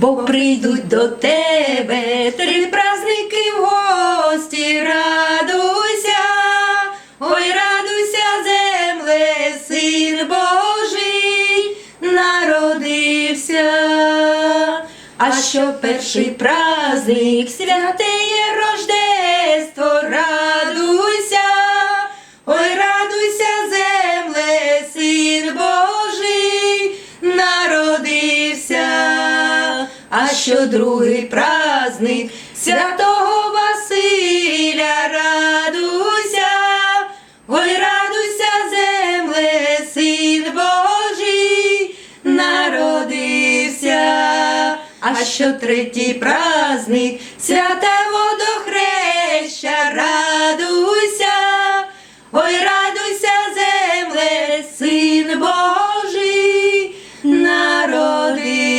бо прийдуть до тебе три праздники в гості, радуйся, ой, радуйся, земле, син Божий народився. А що перший праздник, святеє Рождество, що другий праздник святого Василя. Радуйся, ой, радуйся, земле, син Божий, народився, а що третій праздник святе водохреща? Радуйся, ой, радуйся, земле, син Божий, народився.